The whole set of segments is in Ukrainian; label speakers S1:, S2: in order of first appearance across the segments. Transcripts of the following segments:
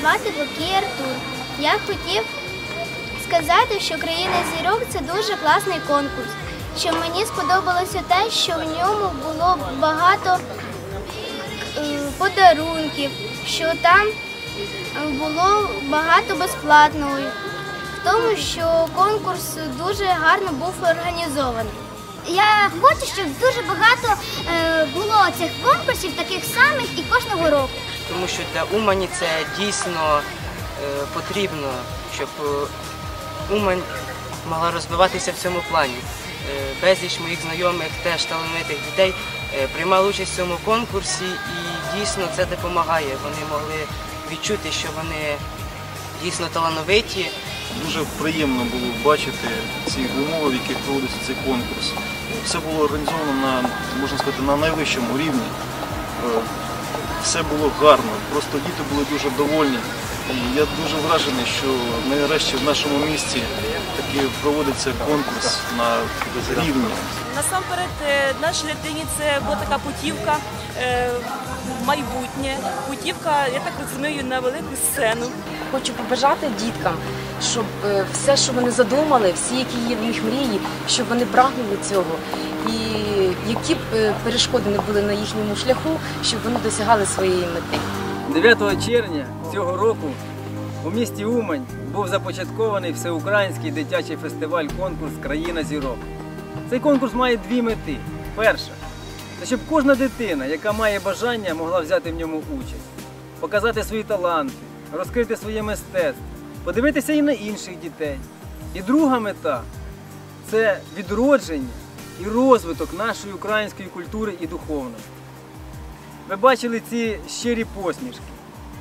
S1: звати Лукій Артур. Я хотів сказати, що країна зірок це дуже класний конкурс. Що мені сподобалося те, що в ньому було багато е, подарунків, що там було багато безплатного. В тому, що конкурс дуже гарно був організований.
S2: Я хочу, щоб дуже багато е, було цих конкурсів, таких самих і кожного року.
S3: Тому що для Умані це дійсно е, потрібно, щоб е, Умань могла розвиватися в цьому плані. Е, безліч моїх знайомих, теж талановитих дітей, приймали участь в цьому конкурсі і дійсно це допомагає. Вони могли відчути, що вони дійсно талановиті.
S4: Дуже приємно було бачити ці умови, в яких проводиться цей конкурс. Все було організовано на, можна сказати, на найвищому рівні. Е, Все було гарно, просто діти були дуже довольні. Я дуже вражений, що нарешті в нашому місті таки проводиться конкурс на рівні.
S5: Насамперед, е, нашій дитині це була така путівка е, в майбутнє, путівка, я так розумію, на велику сцену.
S6: Хочу побажати діткам, щоб е, все, що вони задумали, всі, які є в них мрії, щоб вони прагнули цього. І які б е, перешкоди не були на їхньому шляху, щоб вони досягали своєї мети.
S7: 9 червня цього року у місті Умань був започаткований всеукраїнський дитячий фестиваль-конкурс Країна зірок. Цей конкурс має дві мети. Перша це щоб кожна дитина, яка має бажання, могла взяти в ньому участь, показати свої таланти, розкрити своє мистецтво, подивитися і на інших дітей. І друга мета це відродження і розвиток нашої української культури і духовності. Ви бачили ці щирі посмішки,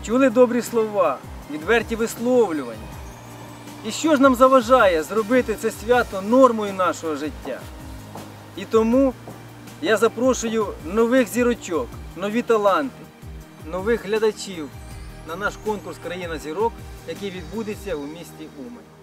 S7: чули добрі слова, відверті висловлювання. І що ж нам заважає зробити це свято нормою нашого життя? І тому я запрошую нових зірочок, нові таланти, нових глядачів на наш конкурс Країна зірок, який відбудеться у місті Умань.